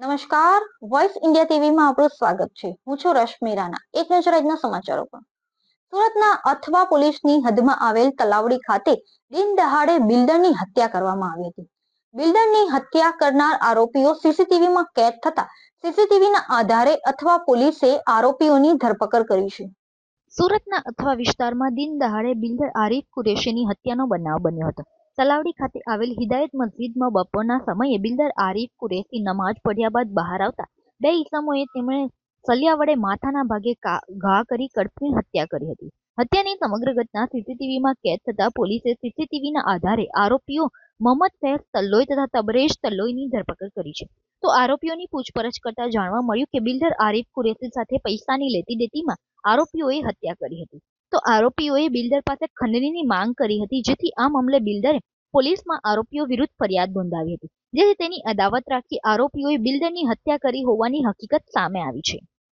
નમસ્કાર voice India ટીવીમાં આપણું સ્વાગત છે. હું છું રશ્મિ રાણા એક નજર આજના સમાચારો પર. સુરતના અથવા પોલીસની હદમાં આવેલ તલાવડી ખાતે દિન દહાડે બિલ્ડરની હત્યા કરવામાં આવી હતી. બિલ્ડરની હત્યા કરનાર આરોપીઓ સીસીટીવીમાં કેદ થતા સીસીટીવીના આધારે અથવા પોલીસે આરોપીઓની ધરપકડ કરી છે. સુરતના અથવા વિસ્તારમાં દિન દહાડે બિલ્ડર આરીફ કુરેશીની હત્યાનો બનાવ બન્યો હતો. તલાવડી ખાતે આવેલ હિદાયત મસ્જિદમાં બપોરના સમયે બિલ્ડર આરીફ કુરેશી નમાઝ પડ્યા બાદ બહાર આવતા બે ઈસમોએ તેમણે સલિયા વડે માથાના ભાગે ઘા કરી કડફી હત્યા કરી હતી. હત્યાની સમગ્ર ઘટના સીસીટીવીમાં કેદ થતા પોલીસે સીસીટીવીના આધારે આરોપીઓ મોહમ્મદ ફૈઝ તલ્લોઈ તથા તબરેજ તલ્લોઈની ધરપકડ કરી છે. તો આરોપીઓની પૂછપરછ કરતા જાણવા મળ્યું કે બિલ્ડર આરીફ કુરેશી સાથે પૈસાની લેતી દેતીમાં આરોપીઓએ હત્યા કરી હતી. તો આરોપીઓએ બિલ્ડર પાસે ખંડણીની માંગ કરી હતી, જેથી આ મામલે બિલ્ડરે પોલીસમાં આરોપીઓ વિરુદ્ધ ફરિયાદ નોંધાવી હતી. જેથી તેની અદાવત રાખી આરોપીઓએ બિલ્ડરની હત્યા કરી હોવાની હકીકત સામે આવી છે.